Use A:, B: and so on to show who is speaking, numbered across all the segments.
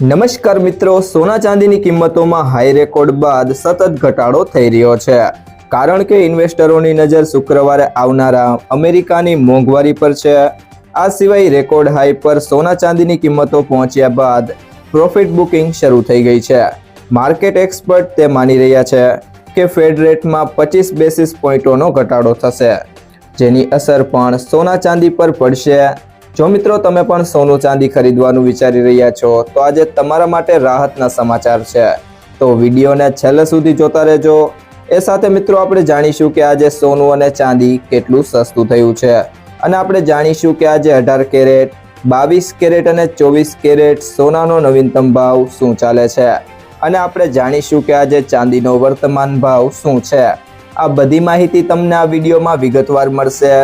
A: નમસ્કાર મિત્રો, સોના ચાંદીની કિંમતોમાં હાઈ રેકોર્ડ બાદ સતત ઘટાડો થઈ રહ્યો છે. કારણ કે ઇન્વેસ્ટરોની નજર શુક્રવારે આવનારા અમેરિકાની મોંઘવારી પર છે. આ સિવાય રેકોર્ડ હાઈ પર સોના ચાંદીની કિંમતો પહોંચ્યા બાદ પ્રોફિટ બુકિંગ શરૂ થઈ ગઈ છે. માર્કેટ એક્સપર્ટ તે માની રહ્યા છે કે ફેડ રેટમાં પચીસ બેસિસ પોઈન્ટોનો ઘટાડો થશે, જેની અસર પણ સોના ચાંદી પર પડશે. જો મિત્રો તમે પણ સોનું ચાંદી ખરીદવાનું વિચારી રહ્યા છો, તો આજે તમારા માટે રાહતના સમાચાર છે. તો વિડીયોને છેલ્લે સુધી જોતા રહેજો. એ સાથે મિત્રો આપણે જાણીશું કે આજે સોનું અને ચાંદી કેટલું સસ્તું થયું છે. અને આપણે જાણીશું કે આજે અઢાર કેરેટ, બાવીસ કેરેટ અને ચોવીસ કેરેટ સોનાનો નવીનતમ ભાવ શું ચાલે છે? અને આપણે જાણીશું કે આજે ચાંદીનો વર્તમાન ભાવ શું છે. આ બધી માહિતી તમને આ વિડીયોમાં વિગતવાર મળશે.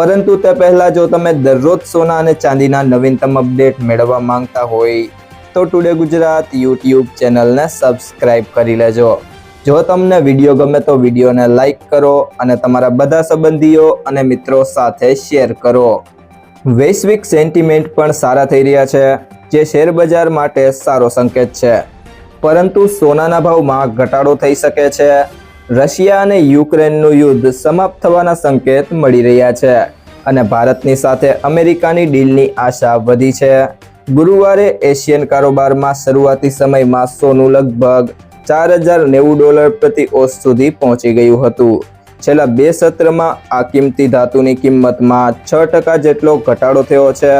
A: પરંતુ તે પહેલાં જો તમે દરરોજ સોના અને ચાંદીના નવીનતમ અપડેટ મેળવવા માંગતા હોય, તો ટુડે ગુજરાત યુટ્યુબ ચેનલને સબસ્ક્રાઇબ કરી લેજો. જો તમને વીડિયો ગમે તો વિડીયોને લાઇક કરો અને તમારા બધા સંબંધીઓ અને મિત્રો સાથે શેર કરો. વૈશ્વિક સેન્ટિમેન્ટ પણ સારા થઈ રહ્યા છે, જે શેર બજાર માટે સારો સંકેત છે. પરંતુ સોનાના ભાવમાં ઘટાડો થઈ શકે છે રશિયા અને યુક્રેનનું યુદ્ધ સમાપ્ત થવાના સંકેત મળી રહ્યા છે અને ભારતની સાથે અમેરિકાની ડીલની આશા વધી છે. ગુરુવારે એશિયન કારોબારમાં શરૂઆતી સમયમાં સોનું લગભગ ચાર હજાર નેવું ડોલર પ્રતિ ઓસ સુધી પહોંચી ગયું હતું. છેલ્લા બે સત્રમાં આ કિંમતી ધાતુની કિંમતમાં છ ટકા જેટલો ઘટાડો થયો છે,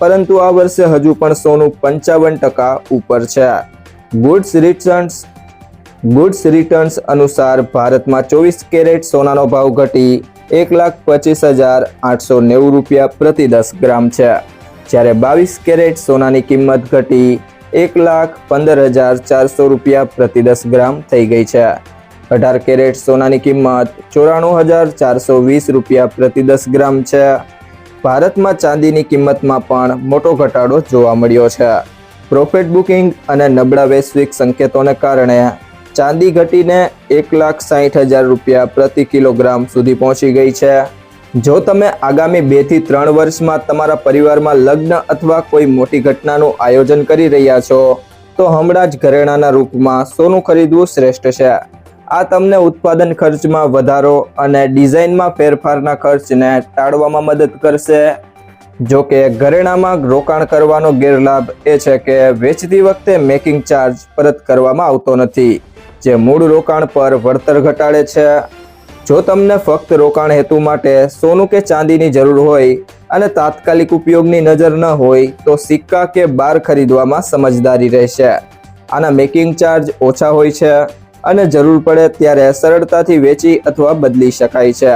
A: પરંતુ આ વર્ષે હજુ પણ સોનું પંચાવન ટકા ઉપર છે. ગુડ્સ રિટર્ન્સ ગુડ્સ રિટર્ન્સ અનુસાર ભારતમાં ચોવીસ કેરેટ સોનાનો ભાવ ઘટી એક લાખ પચીસ હજાર આઠસો નેવું રૂપિયા પ્રતિ દસ ગ્રામ છે. જ્યારે બાવીસ કેરેટ સોનાની કિંમત ઘટી એક લાખ પંદર હજાર ચારસો રૂપિયા પ્રતિ દસ ગ્રામ થઈ ગઈ છે. અઢાર કેરેટ સોનાની કિંમત ચોરાણું હજાર ચારસો વીસ રૂપિયા પ્રતિ દસ ગ્રામ છે. ભારતમાં ચાંદીની કિંમતમાં પણ મોટો ઘટાડો જોવા મળ્યો છે. પ્રોફિટ બુકિંગ અને નબળા વૈશ્વિક સંકેતોને કારણે ચાંદી ઘટીને એક લાખ સાહીઠ હજાર રૂપિયા પ્રતિ કિલોગ્રામ સુધી પહોંચી ગઈ છે. જો તમે આગામી બેથી ત્રણ વર્ષમાં તમારા પરિવારમાં લગ્ન અથવા કોઈ મોટી ઘટનાનું આયોજન કરી રહ્યા છો, તો હમણાં જ ઘરેણાના રૂપમાં સોનું ખરીદવું શ્રેષ્ઠ છે. આ તમને ઉત્પાદન ખર્ચમાં વધારો અને ડિઝાઇનમાં ફેરફારના ખર્ચને ટાળવામાં મદદ કરશે. જો કે ઘરેણામાં રોકાણ કરવાનો ગેરલાભ એ છે કે વેચતી વખતે મેકિંગ ચાર્જ પરત કરવામાં આવતો નથી. જે મૂળ રોકાણ પર વળતર ઘટાડે છે. જો તમને ફક્ત રોકાણ હેતુ માટે સોનું કે ચાંદીની જરૂર હોય અને તાત્કાલિક ઉપયોગની નજર ન હોય, તો સિક્કા કે બાર ખરીદવામાં સમજદારી રહેશે. આના મેકિંગ ચાર્જ ઓછા હોય છે અને જરૂર પડે ત્યારે સરળતાથી વેચી અથવા બદલી શકાય છે.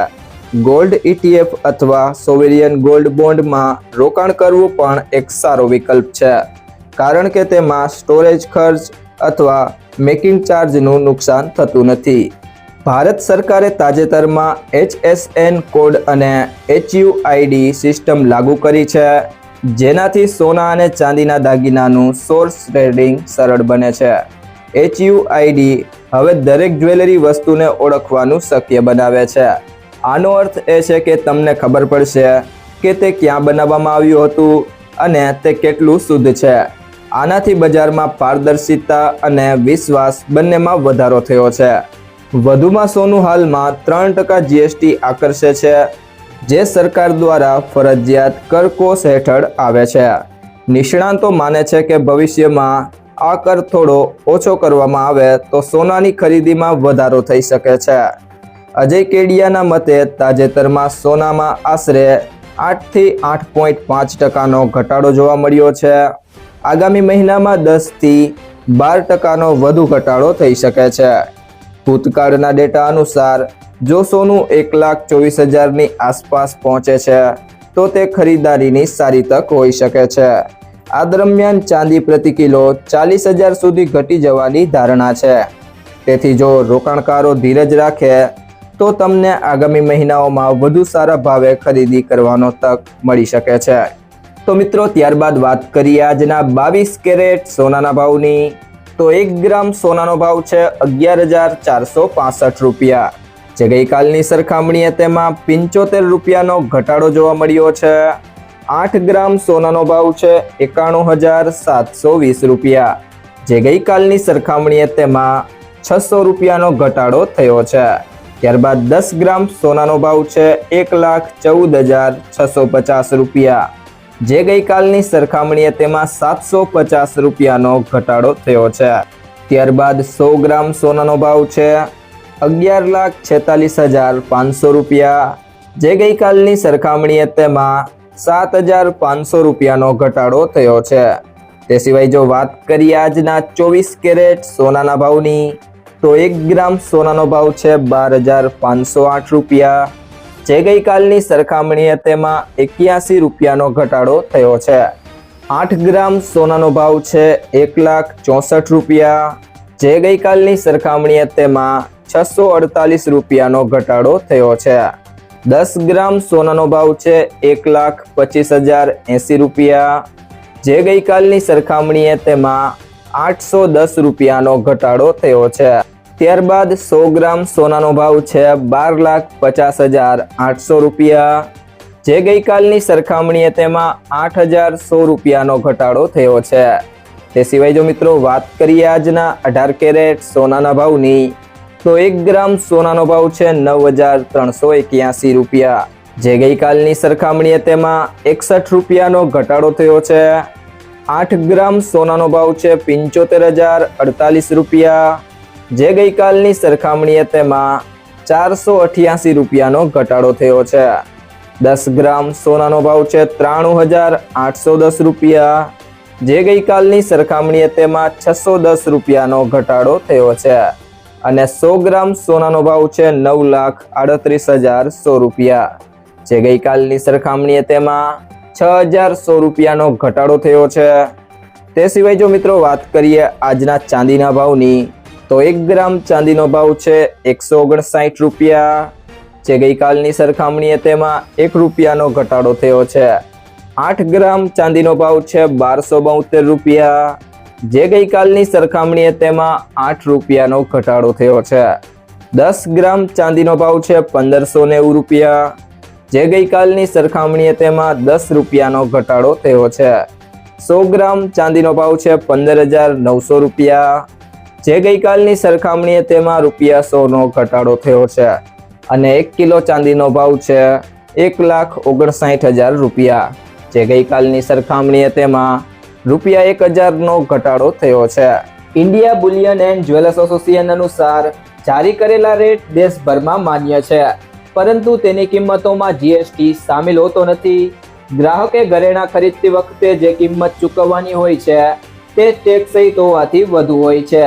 A: ગોલ્ડ ઇટીએફ અથવા સોવેરિયન ગોલ્ડ બોન્ડમાં રોકાણ કરવું પણ એક સારો વિકલ્પ છે. કારણ કે તેમાં સ્ટોરેજ ખર્ચ અથવા મેકિંગ ચાર્જનું નુકસાન થતું નથી. ભારત સરકારે તાજેતરમાં એચએસએન કોડ અને એચયુઆઈડી સિસ્ટમ લાગુ કરી છે, જેનાથી સોના અને ચાંદીના દાગીનાનું સોર્સ ટ્રેડિંગ સરળ બને છે. એચયુઆઈડી હવે દરેક જ્વેલરી વસ્તુને ઓળખવાનું શક્ય બનાવે છે. આનો અર્થ એ છે કે તમને ખબર પડશે કે તે ક્યાં બનાવવામાં આવ્યું હતું અને તે કેટલું શુદ્ધ છે. આનાથી બજારમાં પારદર્શિતા અને વિશ્વાસ બંનેમાં વધારો થયો છે. વધુમાં સોનું હાલમાં ત્રણ ટકા જીએસટી આકર્ષે છે, જે સરકાર દ્વારા ફરજિયાત કરકોષ હેઠળ આવે છે. નિષ્ણાંતો માને છે કે ભવિષ્યમાં આ કર થોડો ઓછો કરવામાં આવે તો સોનાની ખરીદીમાં વધારો થઈ શકે છે. અજય કેડિયાના મતે તાજેતરમાં સોનામાં આશરે આઠથી આઠ પોઈન્ટ પાંચ ટકાનો ઘટાડો જોવા મળ્યો છે. આગામી મહિનામાં દસથી બાર ટકાનો વધુ ઘટાડો થઈ શકે છે. ભૂતકાળના ડેટા અનુસાર, જો સોનું એક લાખ ચોવીસ હજારની આસપાસ પહોંચે છે, તો તે ખરીદારીની સારી તક હોઈ શકે છે. આ દરમિયાન ચાંદી પ્રતિ કિલો ચાલીસ હજાર સુધી ઘટી જવાની ધારણા છે. તેથી જો રોકાણકારો ધીરજ રાખે તો તમને આગામી મહિનાઓમાં વધુ સારા ભાવે ખરીદી કરવાનો તક મળી શકે છે. તો મિત્રો, ત્યારબાદ વાત કરીએ આજના બાવીસ કેરેટ સોનાના ભાવની. તો એક ગ્રામ સોનાનો ભાવ છે અગિયાર હજાર ચારસો પાસઠ રૂપિયા. જે ગઈકાલની સરખામણીએ તેમાં પંચોતેર રૂપિયાનો ઘટાડો જોવા મળ્યો છે. આઠ ગ્રામ સોનાનો ભાવ છે એકાણું હજાર સાતસો વીસ રૂપિયા. જે ગઈકાલની સરખામણીએ તેમાં છસો રૂપિયાનો ઘટાડો થયો છે. ત્યારબાદ દસ ગ્રામ સોનાનો ભાવ છે એક લાખ ચૌદ હજાર છસો પચાસ રૂપિયા. જે ગઈકાલની સરખામણીએ તેમાં સાતસો પચાસ રૂપિયાનો ઘટાડો થયો છે. ત્યારબાદ સો ગ્રામ સોનાનો ભાવ છે અગિયાર લાખ છેતાલીસ હજાર પાંચસો રૂપિયા. જે ગઈકાલની સરખામણીએ તેમાં સાત હજાર પાંચસો રૂપિયાનો ઘટાડો થયો છે. તે સિવાય જો વાત કરીએ આજના ચોવીસ કેરેટ સોનાના ભાવની તો એક ગ્રામ સોનાનો ભાવ છે બાર હજાર પાંચસો આઠ રૂપિયા. જે ગઈકાલની સરખામણીએ તેમાં એક્યાસી રૂપિયાનો ઘટાડો થયો છે. આઠ ગ્રામ સોનાનો ભાવ છે એક લાખ ચોસઠ રૂપિયા. જે ગઈકાલની સરખામણીએ તેમાં છસો અડતાલીસ રૂપિયાનો ઘટાડો થયો છે. દસ ગ્રામ સોનાનો ભાવ છે એક લાખ પચીસ હજાર એંસી રૂપિયા. જે ગઈકાલની સરખામણીએ તેમાં આઠસો દસ રૂપિયાનો ઘટાડો થયો છે. ત્યારબાદ સો ગ્રામ સોનાનો ભાવ છે બાર લાખ પચાસ હજાર આઠસો રૂપિયા. જે ગઈકાલની સરખામણીએ તેમાં આઠ હજાર સો રૂપિયાનો ઘટાડો થયો છે. તે સિવાય જો મિત્રો વાત કરીએ આજના અઢાર કેરેટ સોનાના ભાવની, તો એક ગ્રામ સોનાનો ભાવ છે નવ હજાર ત્રણસો એક્યાસી રૂપિયા. જે ગઈકાલની સરખામણીએ તેમાં એકસઠ રૂપિયાનો ઘટાડો થયો છે. આઠ ગ્રામ સોનાનો ભાવ છે પંચોતેર હજાર અડતાલીસ રૂપિયા. જે ગઈકાલની સરખામણીએ તેમાં ચારસો અઠ્યાસી રૂપિયાનો ઘટાડો થયો છે. દસ ગ્રામ સોનાનો ભાવ છે ત્રાણું હજાર આઠસો દસ રૂપિયા. જે ગઈકાલની સરખામણીએ તેમાં છસો દસ રૂપિયાનો ઘટાડો થયો છે. અને સો ગ્રામ સોનાનો ભાવ છે નવ લાખ આડત્રીસ હજાર સો રૂપિયા. જે ગઈકાલની સરખામણીએ તેમાં છ હજાર સો રૂપિયાનો ઘટાડો થયો છે. તે સિવાય જો મિત્રો વાત કરીએ આજના ચાંદીના ભાવની, તો એક ગ્રામ ચાંદીનો ભાવ છે એકસો ઓગણસાઠ રૂપિયા. જે ગઈકાલની સરખામણીએ તેમાં એક રૂપિયાનો ઘટાડો થયો છે. આઠ ગ્રામ ચાંદીનો ભાવ છે બારસો બોતેર રૂપિયા. જે ગઈકાલની સરખામણીએ તેમાં આઠ રૂપિયાનો ઘટાડો થયો છે. દસ ગ્રામ ચાંદીનો ભાવ છે પંદરસો નેવું રૂપિયા. જે ગઈકાલની સરખામણીએ તેમાં દસ રૂપિયાનો ઘટાડો થયો છે. સો ગ્રામ ચાંદીનો ભાવ છે પંદર હજાર નવસો રૂપિયા. જે ગઈકાલની સરખામણીએ તેમાં રૂપિયા સોનો ઘટાડો થયો છે અને એક કિલો ચાંદીનો ભાવ છે એક લાખ ઓગણસાઠ હજાર રૂપિયા. જે ગઈકાલની સરખામણીએ તેમાં રૂપિયા એક હજારનો ઘટાડો થયો છે. India bullion and jewellers association અનુસાર જારી કરેલા રેટ દેશભરમાં માન્ય છે. પરંતુ તેની કિંમતોમાં જીએસટી સામેલ હોતો નથી. ગ્રાહકે ઘરેણા ખરીદતી વખતે જે કિંમત ચૂકવવાની હોય છે, તે ટેક્સ સહિત હોવાથી વધુ હોય છે.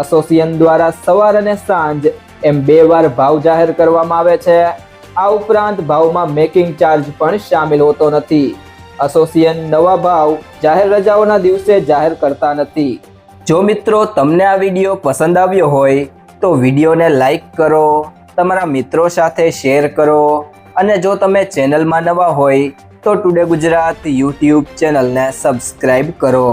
A: એસોસિએશન દ્વારા સવાર અને સાંજ એમ બે વાર ભાવ જાહેર કરવામાં આવે છે. આ ઉપરાંત ભાવમાં મેકિંગ ચાર્જ પણ સામેલ હોતો નથી. એસોસિએશન નવા ભાવ જાહેર રજાઓના દિવસે જાહેર કરતા નથી. જો મિત્રો તમને આ વીડિયો પસંદ આવ્યો હોય, તો વિડીયોને લાઈક કરો. તમારા મિત્રો સાથે શેર કરો. અને જો તમે ચેનલમાં નવા હોય, તો ટુડે ગુજરાત યુટ્યુબ ચેનલને સબસ્ક્રાઈબ કરો.